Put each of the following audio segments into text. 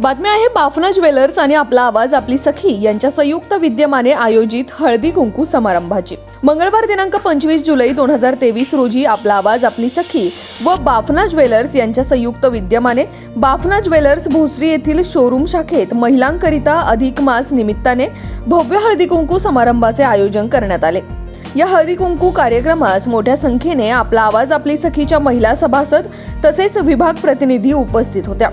बातमी आहे बाफना ज्वेलर्स आणि आपला आवाज आपली सखी यांच्या संयुक्त विद्यमाने आयोजित हळदी कुंकू समारंभाची. मंगळवार दिनांक पंचवीस जुलै दोन हजार तेवीस रोजी आपला आवाज आपली सखी व बाफना ज्वेलर्स यांच्या संयुक्त विद्यमाने बाफना ज्वेलर्स भोसरी येथील शोरूम शाखेत महिलांकरिता अधिक मास निमित्ताने भव्य हळदी कुंकू समारंभाचे आयोजन करण्यात आले. या हळदी कुंकू कार्यक्रमास मोठ्या संख्येने आपला आवाज आपली सखीच्या महिला सभासद तसेच विभाग प्रतिनिधी उपस्थित होत्या.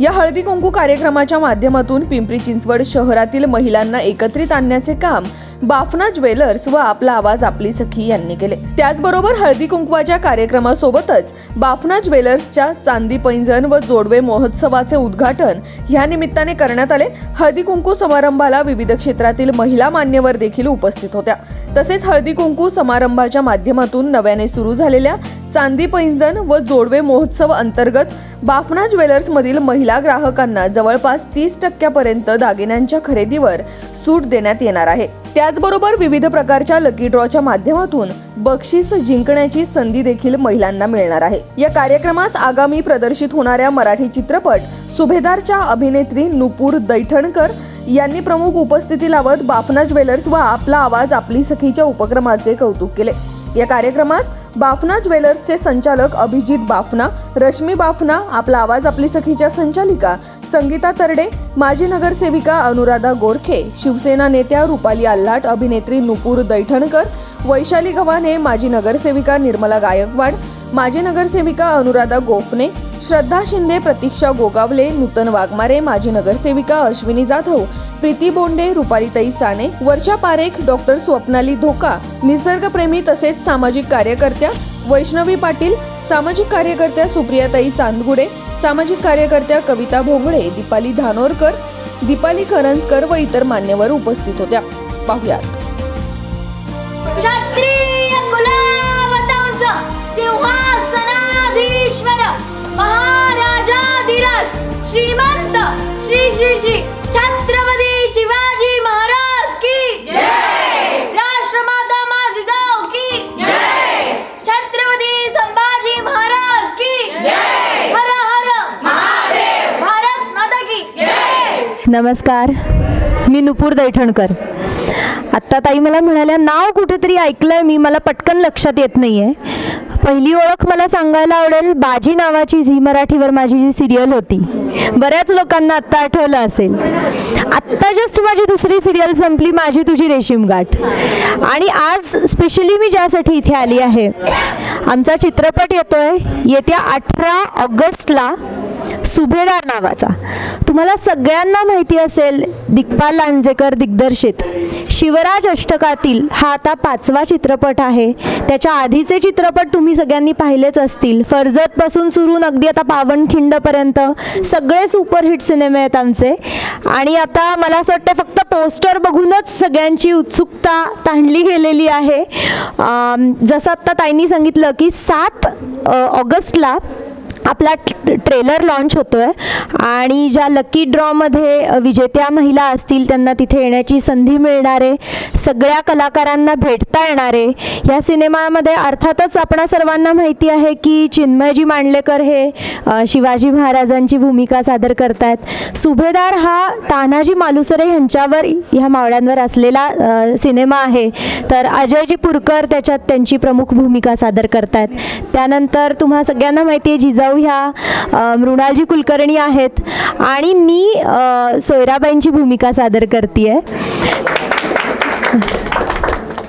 या हळदी कुंकू कार्यक्रमाच्या माध्यमातून पिंपरी चिंचवड शहरातील महिलांना एकत्रित आणण्याचे काम बाफना ज्वेलर्स व आपला आवाज आपली सखी यांनी केले. त्याचबरोबर हळदी कुंकवाच्या कार्यक्रमासोबतच बाफना ज्वेलर्सच्या चांदी पैंजण व जोडवे महोत्सवाचे उद्घाटन ह्या निमित्ताने करण्यात आले. हळदी कुंकू समारंभाला विविध क्षेत्रातील महिला मान्यवर देखील उपस्थित होत्या. तसेच हळदी कुंकू समारंभाच्या माध्यमातून नव्याने सुरू झालेल्या चांदी पैंजण व जोडवे महोत्सव अंतर्गत बाफना ज्वेलर्स मधील महिला ग्राहकांना जवळपास तीस टक्क्यापर्यंत दागिन्यांच्या खरेदीवर सूट देण्यात येणार आहे. त्याचबरोबर विविध प्रकारच्या लकी ड्रॉच्या माध्यमातून बक्षीस जिंकण्याची संधी देखील महिलांना मिळणार आहे. या कार्यक्रमास आगामी प्रदर्शित होणाऱ्या मराठी चित्रपट सुभेदारच्या अभिनेत्री नुपूर दैठणकर यांनी प्रमुख उपस्थिती लावत बाफना ज्वेलर्स व आपला आवाज आपली सखीच्या उपक्रमाचे कौतुक केले. या कार्यक्रमास बाफना ज्वेलर्सचे संचालक अभिजित बाफना रश्मी बाफना आपला आवाज आपली सखीच्या संचालिका संगीता तरडे माजी नगरसेविका अनुराधा गोरखे शिवसेना नेत्या रुपाली आल्हाट अभिनेत्री नुपूर दैठणकर वैशाली गव्हाणे माजी नगरसेविका निर्मला गायकवाड माजी नगरसेविका अनुराधा गोफणे श्रद्धा शिंदे प्रतीक्षा गोगावले नूतन वाघमारे माजी नगरसेविका अश्विनी जाधव प्रीती बोंडे रुपालीताई साने वर्षा पारेख डॉक्टर स्वप्नाली धोका निसर्गप्रेमी तसेच सामाजिक कार्यकर्त्या वैष्णवी पाटील सामाजिक कार्यकर्त्या सुप्रियाताई चांदगुडे सामाजिक कार्यकर्त्या कविता भोंगळे दीपाली धानोरकर दीपाली करंजकर व इतर मान्यवर उपस्थित होत्या. पाहुयात. महाराजाधिराज श्रीमंत श्री श्री श्री छत्रपती शिवाजी महाराज की राष्ट्रमाता माझी जाऊ की छत्रपती संभाजी महाराज की हर हर महादेव! भारत माता की नमस्कार मी नुपूर दैठणकर. आत्ता ताई मला म्हणाल्या नाव कुठेतरी ऐकलंय मी मला पटकन लक्षात येत नाहीये. पहिली ओळख मला सांगायला आवडेल बाजी नावाची झी मराठीवर माझी जी सिरियल होती. बऱ्याच लोकांना आत्ता आठवलं असेल. आत्ता जस्ट माझी दुसरी सिरियल संपली माझी तुझी रेशीम गाठ. आणि आज स्पेशली मी ज्यासाठी इथे आली आहे आमचा चित्रपट येतोय. येत्या अठरा ऑगस्टला सुभेदार नावाचा. तुम्हाला सगळ्यांना माहिती असेल दिग्पाल लांजेकर दिग्दर्शित. शिवराज अष्टकातील हा आता पाचवा चित्रपट आहे. त्याच्या आधीचे चित्रपट तुम्ही सगळ्यांनी पाहिलेच असतील. फर्जतपासून सुरून अगदी आता पावनखिंडपर्यंत सगळे सुपरहिट सिनेमे आहेत आमचे. आणि आता मला असं वाटतं फक्त पोस्टर बघूनच सगळ्यांची उत्सुकता ताणली गेलेली आहे. जसं आत्ता ताईंनी सांगितलं की सात ऑगस्टला आपला ट्रेलर लॉन्च आहे आणि ज्या लकी ड्रॉमध्ये विजेत्या महिला असतील त्यांना तिथे येण्याची संधी मिळणार आहे सगळ्या कलाकारांना भेटता येणार आहे या सिनेमामध्ये अर्थातच आपणा सर्वांना माहिती आहे की चिन्मयजी मांडलेकर हे शिवाजी महाराजांची भूमिका सादर करतायत. सुभेदार हा तानाजी मालुसरे ह्यांच्यावर ह्या मावळ्यांवर असलेला सिनेमा आहे. तर अजयजी पुरकर त्याच्यात त्यांची प्रमुख भूमिका सादर करतायत. त्यानंतर तुम्हा सगळ्यांना माहिती आहे जिजाऊ ह्या मृणालजी कुलकर्णी आहेत आणि मी सोयराबाईंची भूमिका सादर करते आहे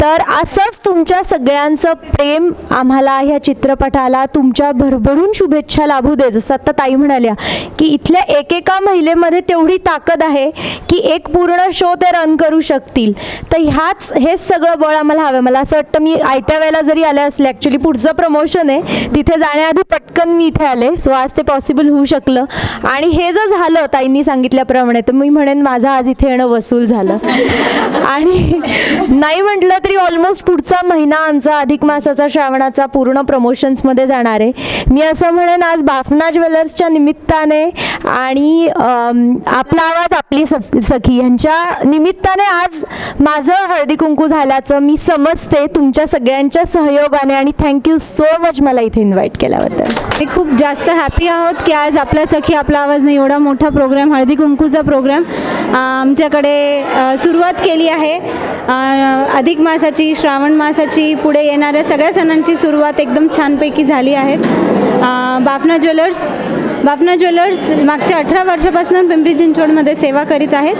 तर असंच तुमच्या सगळ्यांचं प्रेम आम्हाला ह्या चित्रपटाला तुमच्या भरभरून शुभेच्छा लाभू दे. जसं आत्ता ताई म्हणाल्या की इथल्या एकेका महिलेमध्ये तेवढी ताकद आहे की एक पूर्ण शो ते रन करू शकतील. तर ह्याच हेच सगळं बळ आम्हाला हवं मला असं वाटतं मी आयत्या वेळेला जरी आले असले ॲक्च्युली पुढचं प्रमोशन आहे तिथे जाण्याआधी पटकन मी इथे आले. सो आज ते पॉसिबल होऊ शकलं. आणि हे जर झालं ताईंनी सांगितल्याप्रमाणे तर मी म्हणेन माझं आज इथे येणं वसूल झालं. आणि नाही म्हटलं तरी तरी ऑलमोस्ट पुढचा महिना आमचा अधिक मासाचा श्रावणाचा पूर्ण प्रमोशन्समध्ये जाणार आहे. मी असं म्हणेन आज बाफना ज्वेलर्सच्या निमित्ताने आणि आपला आवाज आपली सख- सखी यांच्या निमित्ताने आज माझं हळदी कुंकू झाल्याचं मी समजते तुमच्या सगळ्यांच्या सहयोगाने आणि थँक्यू सो मच मला इथे इन्व्हाइट केल्याबद्दल. मी खूप जास्त हॅपी आहोत की आज आपल्या सखी आपला आवाज नाही एवढा मोठा प्रोग्राम हळदी कुंकूचा प्रोग्राम आमच्याकडे सुरुवात केली आहे. अधिक मास मासाची श्रावण मासाची पुढे येणाऱ्या सगळ्या सणांची सुरुवात एकदम छानपैकी झाली आहे. बाफना ज्वेलर्स बाफना ज्वेलर्स मागच्या अठरा वर्षापासून पिंपरी चिंचवडमध्ये सेवा करीत आहेत.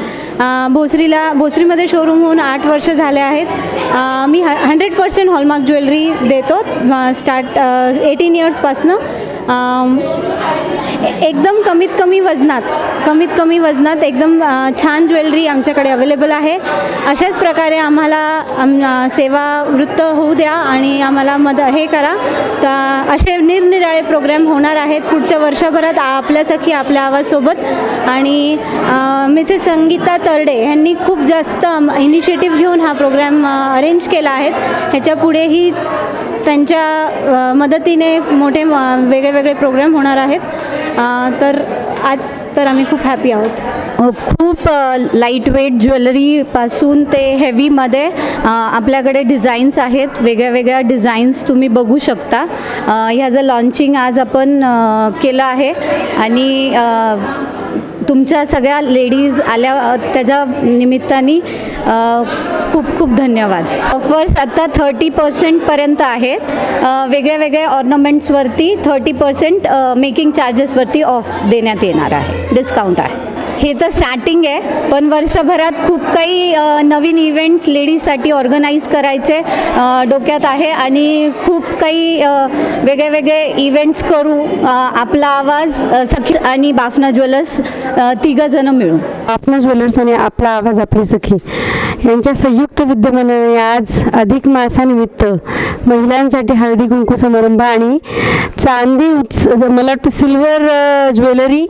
भोसरीला भोसरीमध्ये शोरूम होऊन आठ वर्ष झाले आहेत. मी ह हंड्रेड पर्सेंट हॉलमार्क ज्वेलरी देतो स्टार्ट एटीन इयर्सपासनं एकदम कमीत कमी वजनात कमीत कमी वजनात एकदम छान ज्वेलरी आमच्याकडे अवेलेबल आहे. अशाच प्रकारे आम्हाला आम सेवा वृत्त होऊ द्या आणि आम्हाला मद हे करा. तर असे निरनिराळे प्रोग्राम होणार आहेत पुढच्या वर्षभरात आपल्या सखी आपल्या आवाजसोबत. आणि मिसेस संगीता तरडे ह्यांनी खूप जास्त इनिशिएटिव्ह घेऊन हा प्रोग्राम अरेंज केला आहे. ह्याच्या पुढेही त्यांच्या मदतीने मोठे म- वेगळे वेगळे प्रोग्राम होणार आहेत. तर आज तर आम्ही खूप हॅपी आहोत. खूप लाइट वेट ज्वेलरीपासून ते हेवीमध्ये आपल्याकडे डिझाईन्स आहेत. वेगळ्या वेगळ्या डिझाईन्स तुम्ही बघू शकता. अ, ह्याचं लॉन्चिंग आज आपण केलं आहे. आणि तुमच्या सगळ्या लेडीज आल्या त्याच्या निमित्ताने खूप खूप धन्यवाद. ऑफर्स आत्ता थर्टी पर्सेंटपर्यंत आहेत. वेगळ्या वेगळ्या ऑर्नामेंट्सवरती थर्टी पर्सेंट मेकिंग चार्जेसवरती ऑफ देण्यात येणार आहे. डिस्काउंट आहे. हे तर स्टार्टिंग आहे पण वर्षभरात खूप काही नवीन इव्हेंट्स लेडीजसाठी ऑर्गनाईज करायचे डोक्यात आहे. आणि खूप काही वेगळे वेगळे इव्हेंट्स करू आपला आवाज सखी आणि बाफना ज्वेलर्स अ, तिघंजणं मिळून. बाफना ज्वेलर्स आणि आपला आवाज आपली सखी. यांच्या संयुक्त विद्यमानाने आज अधिक मासानिमित्त महिलांसाठी हळदी कुंकू समारंभ आणि चांदी उत्स मला वाटतं सिल्वर ज्वेलरी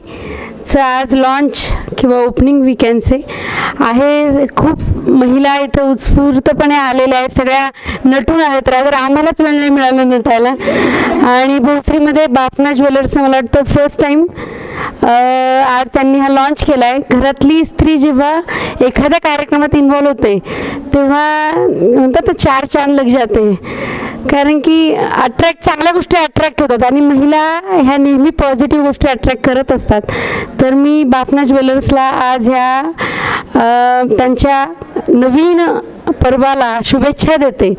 चं आज लॉन्च किंवा ओपनिंग वी कॅन से आहे. खूप महिला इथं उत्स्फूर्तपणे आलेल्या आहेत. सगळ्या नटून आहेत. रादर आम्हालाच वेळ नाही मिळाला नटायला आणि भोसरीमध्ये बापना ज्वेलर्स मला वाटतं फर्स्ट टाईम आज त्यांनी हा लॉन्च केला आहे घरातली स्त्री जेव्हा एखाद्या कार्यक्रमात इन्व्हॉल्व होते तेव्हा म्हणतात चार चांद लग जाते. कारण की अट्रॅक्ट चांगल्या गोष्टी अट्रॅक्ट होतात. आणि महिला ह्या नेहमी पॉझिटिव्ह गोष्टी अट्रॅक्ट करत असतात. तर मी बापना ज्वेलर्सला आज ह्या त्यांच्या नवीन पर्वाला शुभेच्छा देते.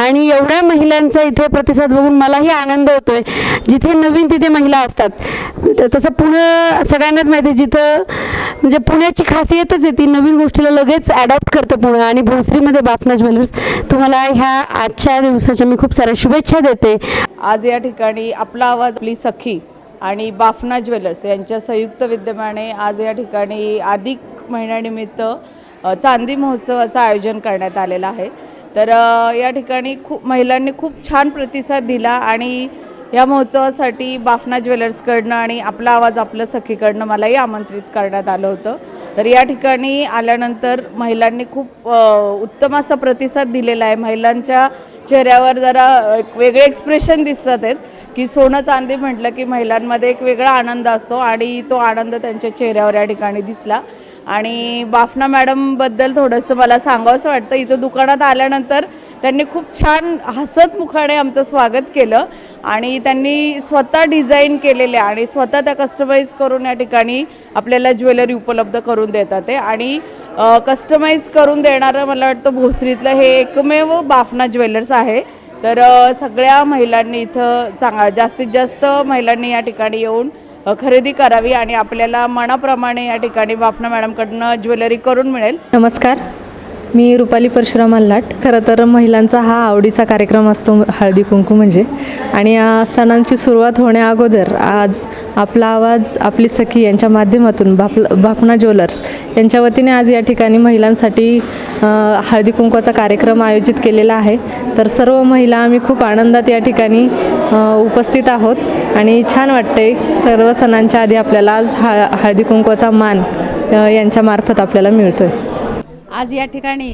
आणि एवढ्या महिलांचा इथे प्रतिसाद बघून मलाही आनंद होतोय. जिथे नवीन तिथे महिला असतात. तसं पुणे सगळ्यांनाच माहिती आहे. जिथं म्हणजे पुण्याची खासियतच आहे ती नवीन गोष्टीला लगेच ॲडॉप्ट करतं पुणे आणि भोसरीमध्ये बापना ज्वेलर्स. तुम्हाला ह्या आजच्या दिवसाच्या मी खूप साऱ्या शुभेच्छा देते. आज या ठिकाणी आपला आवाज आपली सखी आणि बाफना ज्वेलर्स यांच्या संयुक्त विद्यमाने आज या ठिकाणी अधिक महिन्यानिमित्त चांदी महोत्सवाचं आयोजन करण्यात आलेलं आहे. तर या ठिकाणी खूप महिलांनी खूप छान प्रतिसाद दिला आणि या महोत्सवासाठी बाफना ज्वेलर्सकडनं आणि आपला आवाज आपलं सखीकडनं मलाही आमंत्रित करण्यात आलं होतं. तर या ठिकाणी आल्यानंतर महिलांनी खूप उत्तम असा प्रतिसाद दिलेला आहे. महिलांच्या चेहऱ्यावर जरा एक वेगळे एक्सप्रेशन दिसतात आहेत. की सोनं चांदी म्हटलं की महिलांमध्ये एक वेगळा आनंद असतो आणि तो आनंद त्यांच्या चेहऱ्यावर या ठिकाणी दिसला. आणि बाफना मॅडमबद्दल थोडंसं मला सांगावंसं वाटतं. इथं दुकानात आल्यानंतर त्यांनी खूप छान हसत मुखाने आमचं स्वागत केलं आणि त्यांनी स्वतः डिझाईन केलेले आणि स्वतः त्या कस्टमाइज करून या ठिकाणी आपल्याला ज्वेलरी उपलब्ध करून देतात आहे आणि कस्टमाइज करून देणारं मला वाटतं भोसरीतलं हे एकमेव बाफना ज्वेलर्स आहे. तर सगळ्या महिलांनी इथं चांगला जास्तीत जास्त महिलांनी या ठिकाणी येऊन खरेदी करावी आणि आपल्याला मनाप्रमाणे या ठिकाणी बापना मॅडमकडनं ज्वेलरी करून मिळेल. नमस्कार. मी रुपाली परशुराम अल्लाट. खरं तर महिलांचा हा आवडीचा कार्यक्रम असतो हळदी कुंकू म्हणजे. आणि या सणांची सुरुवात होण्या अगोदर आज आपला आवाज आपली सखी यांच्या माध्यमातून बाप बापना ज्वेलर्स यांच्या वतीने आज या ठिकाणी महिलांसाठी हळदी कुंकवाचा कार्यक्रम आयोजित केलेला आहे. तर सर्व महिला आम्ही खूप आनंदात या ठिकाणी उपस्थित आहोत. आणि छान वाटते सर्व सणांच्या आधी आपल्याला आज हळ हळदी कुंकवाचा मान यांच्यामार्फत आपल्याला मिळतो आहे आज या ठिकाणी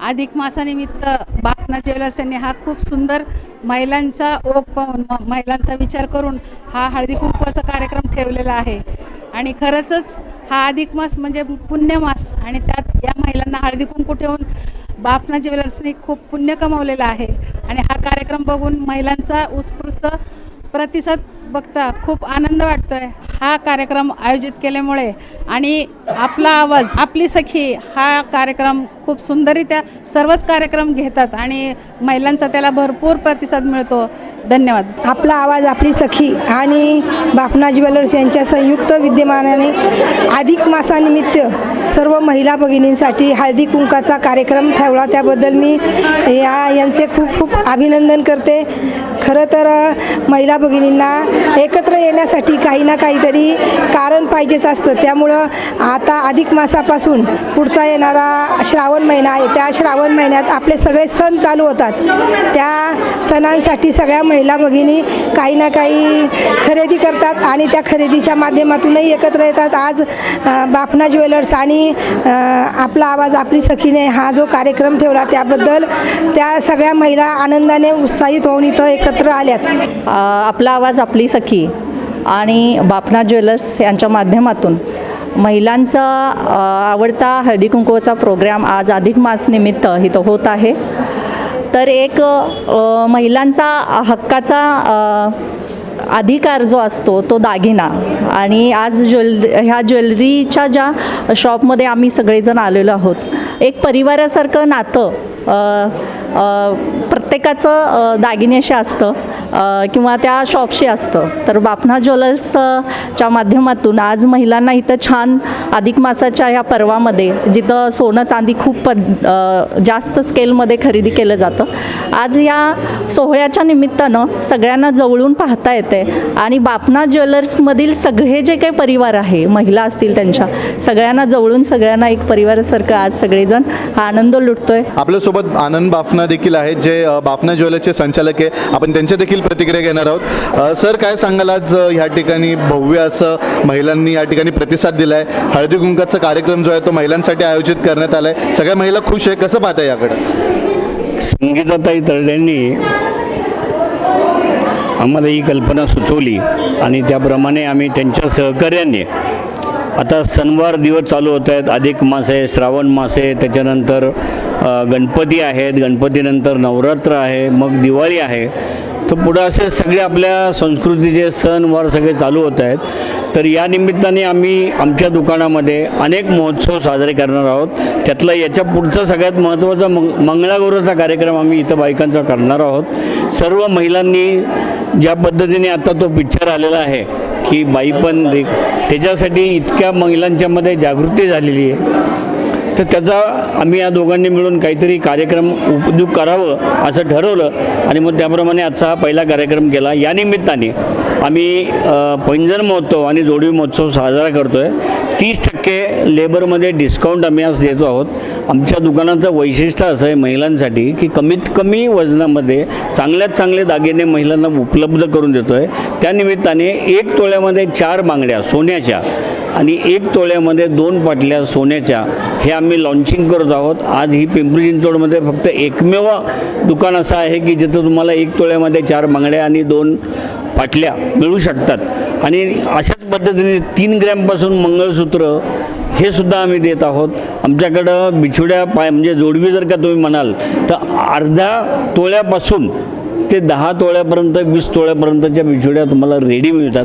अधिक मासानिमित्त बापना ज्वेलर्स यांनी हा खूप सुंदर महिलांचा ओघ पाहून म- महिलांचा विचार करून हा हळदी कुंकवाचा कार्यक्रम ठेवलेला आहे. आणि खरंचच हा अधिक मास म्हणजे पुण्यमास आणि त्यात या महिलांना हळदी कुंकू ठेवून बापना ज्वेलर्सनी खूप पुण्य कमावलेलं आहे. आणि हा कार्यक्रम बघून महिलांचा उत्स्फूर्त प्रतिसाद बघता खूप आनंद वाटतोय. हा कार्यक्रम आयोजित केल्यामुळे आणि आपला आवाज आपली सखी हा कार्यक्रम खूप सुंदररित्या सर्वच कार्यक्रम घेतात आणि महिलांचा त्याला भरपूर प्रतिसाद मिळतो. धन्यवाद. आपला आवाज आपली सखी आणि बापना ज्वेलर्स यांच्या संयुक्त विद्यमानाने अधिक मासानिमित्त सर्व महिला भगिनींसाठी हळदी कुंकाचा कार्यक्रम ठेवला. त्याबद्दल मी या यांचे खूप खूप अभिनंदन करते. खरं तर महिला भगिनींना एकत्र येण्यासाठी काही ना काहीतरी कारण पाहिजेच असतं. त्यामुळं आता अधिक मासापासून पुढचा येणारा श्रावण महिना आहे. त्या श्रावण महिन्यात आपले सगळे सण चालू होतात. त्या सणांसाठी सगळ्या महिला भगिनी काही ना काही खरेदी करतात आणि त्या खरेदीच्या माध्यमातूनही एकत्र येतात. आज अ, बाफना ज्वेलर्स आणि आपला आवाज आपली सखीने हा जो कार्यक्रम ठेवला त्याबद्दल त्या सगळ्या महिला आनंदाने उत्साहित होऊन इथं एकत्र आल्यात. आपला आवाज आपली सखी आणि बापना ज्वेलर्स यांच्या माध्यमातून महिलांचा आवडता हळदी कुंकवाचा प्रोग्राम आज अधिक मासनिमित्त इथं होत आहे. तर एक महिलांचा हक्काचा अधिकार जो असतो तो दागिना. आणि आज ज्वेल ह्या ज्वेलरीच्या ज्या शॉपमध्ये आम्ही सगळेजण आलेलो आहोत. एक परिवारासारखं नातं प्रत्येकाचं दागिन्याशी असतं. किंवा त्या शॉपशी असतं. तर बापना ज्वेलर्सच्या माध्यमातून आज महिलांना इथं छान अधिक मासाच्या ह्या पर्वामध्ये जिथं सोनं चांदी खूप पद जास्त स्केलमध्ये खरेदी केलं जातं. आज या सोहळ्याच्या निमित्तानं सगळ्यांना जवळून पाहता येते आणि बापना ज्वेलर्समधील सगळे जे काही परिवार आहे महिला असतील त्यांच्या सगळ्यांना जवळून सगळ्यांना एक परिवारासारखं आज सगळेजण हा आनंद लुटतोय. आपल्यासोबत आनंद बाफना देखील आहेत जे अ, बाफना ज्वेलर्सचे संचालक आहे. आपण त्यांच्या देखील प्रतिक्रिया घेणार आहोत. सर काय सांगाल आज ह्या ठिकाणी भव्य असं महिलांनी या ठिकाणी प्रतिसाद दिलाय? हळदी कुंकाचा कार्यक्रम जो आहे तो महिलांसाठी आयोजित करण्यात आला आहे सगळ्या महिला खुश आहे. कसं पाहता याकडे? संगीताताई तरड्यांनी आम्हाला ही कल्पना सुचवली आणि त्याप्रमाणे आम्ही त्यांच्या सहकार्याने आता सणवार दिवस चालू होत आहेत. अधिक मास आहे श्रावण मास आहे. त्याच्यानंतर गणपती आहेत. गणपतीनंतर नवरात्र आहे मग दिवाळी आहे. तर पुढं असे सगळे आपल्या संस्कृतीचे सणवार सगळे चालू होत आहेत. तर या निमित्ताने आम्ही आमच्या दुकानामध्ये अनेक महोत्सव साजरे करणार आहोत. त्यातला याच्या पुढचा सगळ्यात महत्त्वाचा मंग मंगळागौरचा कार्यक्रम आम्ही इथं बायकांचा करणार आहोत. सर्व महिलांनी ज्या पद्धतीने आता तो पिक्चर आलेला आहे की बाई पण त्याच्यासाठी इतक्या महिलांच्यामध्ये जागृती झालेली आहे. तर त्याचा आम्ही या दोघांनी मिळून काहीतरी कार्यक्रम उपयोग करावं असं ठरवलं. आणि मग त्याप्रमाणे आजचा हा पहिला कार्यक्रम केला. या निमित्ताने आम्ही पैंजण महोत्सव आणि जोडवी महोत्सव साजरा करतो आहे तीस टक्के लेबरमध्ये डिस्काउंट आम्ही आज देतो आहोत. आमच्या दुकानाचं वैशिष्ट्य असं आहे महिलांसाठी की कमीत कमी वजनामध्ये चांगल्यात चांगले दागिने महिलांना उपलब्ध करून देतो आहे त्यानिमित्ताने एक तोळ्यामध्ये चार बांगड्या सोन्याच्या आणि एक तोळ्यामध्ये दोन पाटल्या सोन्याच्या हे आम्ही लॉन्चिंग करत आहोत. आज ही पिंपरी चिंचवडमध्ये फक्त एकमेव दुकान असं आहे की जिथं तुम्हाला एक तोळ्यामध्ये चार बांगड्या आणि दोन पाटल्या मिळू शकतात. आणि अशाच पद्धतीने तीन ग्रॅमपासून मंगळसूत्र हे सुद्धा आम्ही देत आहोत. आमच्याकडं बिछुड्या पाय म्हणजे जोडवी जर का तुम्ही म्हणाल तर अर्ध्या तोळ्यापासून ते दहा तोळ्यापर्यंत वीस तोळ्यापर्यंतच्या बिछोड्या तुम्हाला रेडी मिळतात.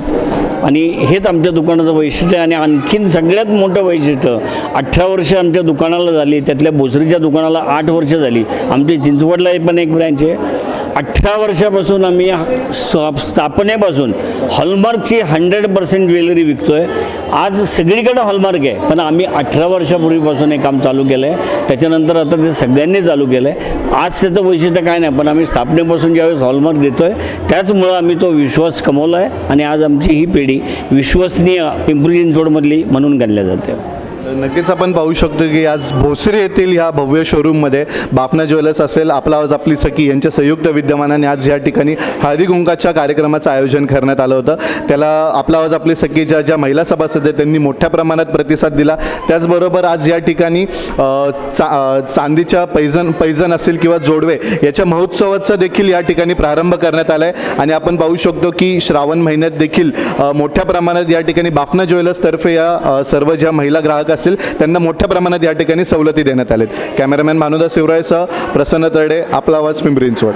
आणि हेच आमच्या दुकानाचं वैशिष्ट्य आहे. आणि आणखीन सगळ्यात मोठं वैशिष्ट्य अठरा वर्ष आमच्या दुकानाला झाली त्यातल्या भोसरीच्या दुकानाला आठ वर्ष झाली. आमच्या चिंचवडला पण एक ब्रँच आहे. अठरा वर्षापासून आम्ही स्थापनेपासून हॉलमार्कची हंड्रेड पर्सेंट ज्वेलरी विकतो आहे आज सगळीकडे हॉलमार्क आहे पण आम्ही अठरा वर्षापूर्वीपासून हे काम चालू केलं आहे त्याच्यानंतर आता ते सगळ्यांनी चालू केलं आहे आज त्याचं वैशिष्ट्य काय नाही पण आम्ही स्थापनेपासून ज्यावेळेस हॉलमार्क देतो आहे त्याचमुळं आम्ही तो विश्वास कमवला आहे आणि आज आमची ही पिढी विश्वसनीय पिंपरी चिंचवडमधली म्हणून गणल्या जाते. नक्कीच आपण पाहू शकतो की आज भोसरी येथील ह्या भव्य शोरूममध्ये बापना ज्वेलर्स असेल आपला आवाज आपली सखी यांच्या संयुक्त विद्यमानाने आज या ठिकाणी हरिगुंकाच्या कार्यक्रमाचं आयोजन करण्यात आलं होतं. त्याला आपला आवाज आपली सखी ज्या ज्या महिला सभासद आहेत त्यांनी मोठ्या प्रमाणात प्रतिसाद दिला. त्याचबरोबर आज या ठिकाणी चा चांदीच्या पैजण पैजण असेल किंवा जोडवे याच्या महोत्सवाचा देखील या ठिकाणी प्रारंभ करण्यात आला आहे आणि आपण पाहू शकतो की श्रावण महिन्यात देखील मोठ्या प्रमाणात या ठिकाणी बापना ज्वेलर्सतर्फे या सर्व ज्या महिला ग्राहक असतात असतील त्यांना मोठ्या प्रमाणात या ठिकाणी सवलती देण्यात आलेत. कॅमेरामॅन मानुदा शिवरायसह प्रसन्न तरडे आपला आवाज पिंपरी चिंचवड.